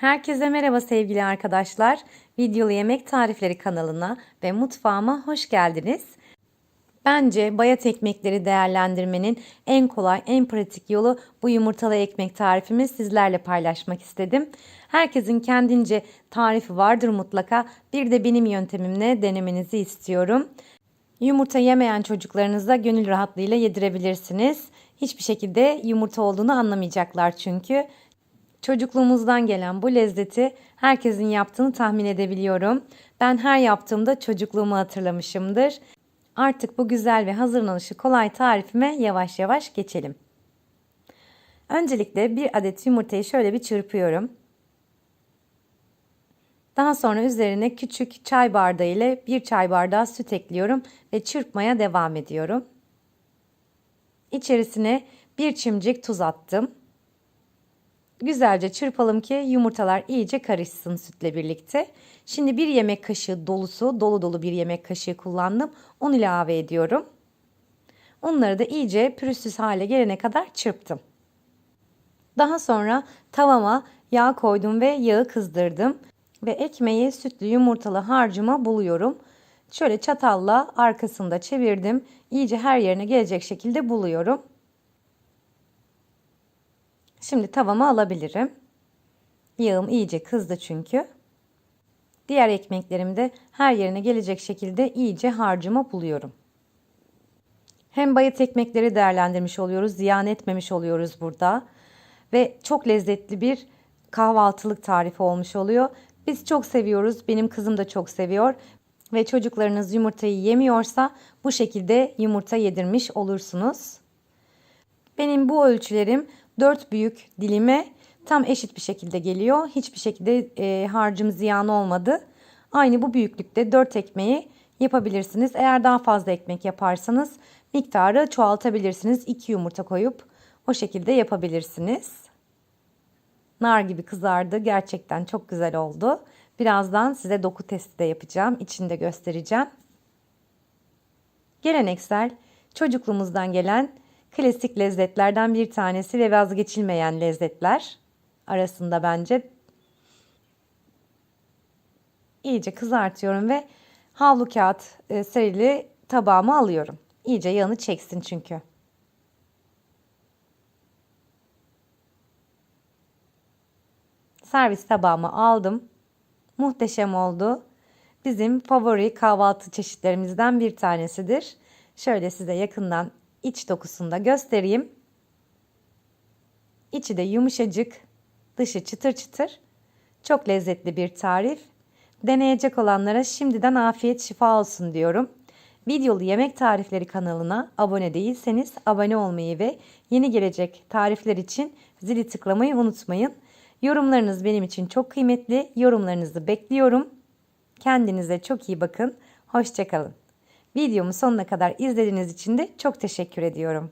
Herkese merhaba sevgili arkadaşlar. Videolu Yemek Tarifleri kanalına ve mutfağıma hoş geldiniz. Bence bayat ekmekleri değerlendirmenin en kolay, en pratik yolu bu yumurtalı ekmek tarifimi sizlerle paylaşmak istedim. Herkesin kendince tarifi vardır mutlaka. Bir de benim yöntemimle denemenizi istiyorum. Yumurta yemeyen çocuklarınıza gönül rahatlığıyla yedirebilirsiniz. Hiçbir şekilde yumurta olduğunu anlamayacaklar çünkü. Çocukluğumuzdan gelen bu lezzeti herkesin yaptığını tahmin edebiliyorum. Ben her yaptığımda çocukluğumu hatırlamışımdır. Artık bu güzel ve hazırlanışı kolay tarifime yavaş yavaş geçelim. Öncelikle bir adet yumurtayı şöyle bir çırpıyorum. Daha sonra üzerine küçük çay bardağı ile bir çay bardağı süt ekliyorum ve çırpmaya devam ediyorum. İçerisine bir çimcik tuz attım. Güzelce çırpalım ki yumurtalar iyice karışsın sütle birlikte. Şimdi bir yemek kaşığı dolusu, dolu dolu bir yemek kaşığı kullandım. Onu ilave ediyorum. Onları da iyice pürüzsüz hale gelene kadar çırptım. Daha sonra tavama yağ koydum ve yağı kızdırdım. Ve ekmeği sütlü yumurtalı harcıma buluyorum. Şöyle çatalla arkasında çevirdim. İyice her yerine gelecek şekilde buluyorum. Şimdi tavama alabilirim. Yağım iyice kızdı çünkü. Diğer ekmeklerimi de her yerine gelecek şekilde iyice harcıma buluyorum. Hem bayat ekmekleri değerlendirmiş oluyoruz, ziyan etmemiş oluyoruz burada. Ve çok lezzetli bir kahvaltılık tarifi olmuş oluyor. Biz çok seviyoruz, benim kızım da çok seviyor. Ve çocuklarınız yumurtayı yemiyorsa bu şekilde yumurta yedirmiş olursunuz. Benim bu ölçülerim 4 büyük dilime tam eşit bir şekilde geliyor. Hiçbir şekilde e, harcım ziyan olmadı. Aynı bu büyüklükte 4 ekmeği yapabilirsiniz. Eğer daha fazla ekmek yaparsanız miktarı çoğaltabilirsiniz. 2 yumurta koyup o şekilde yapabilirsiniz. Nar gibi kızardı. Gerçekten çok güzel oldu. Birazdan size doku testi de yapacağım. İçinde göstereceğim. Geleneksel çocukluğumuzdan gelen klasik lezzetlerden bir tanesi ve vazgeçilmeyen lezzetler arasında bence. İyice kızartıyorum ve havlu kağıt e, serili tabağıma alıyorum. İyice yağını çeksin çünkü. Servis tabağımı aldım. Muhteşem oldu. Bizim favori kahvaltı çeşitlerimizden bir tanesidir. Şöyle size yakından iç dokusunu da göstereyim. İçi de yumuşacık, dışı çıtır çıtır. Çok lezzetli bir tarif. Deneyecek olanlara şimdiden afiyet şifa olsun diyorum. Videolu yemek tarifleri kanalına abone değilseniz abone olmayı ve yeni gelecek tarifler için zili tıklamayı unutmayın. Yorumlarınız benim için çok kıymetli. Yorumlarınızı bekliyorum. Kendinize çok iyi bakın. Hoşçakalın. Videomu sonuna kadar izlediğiniz için de çok teşekkür ediyorum.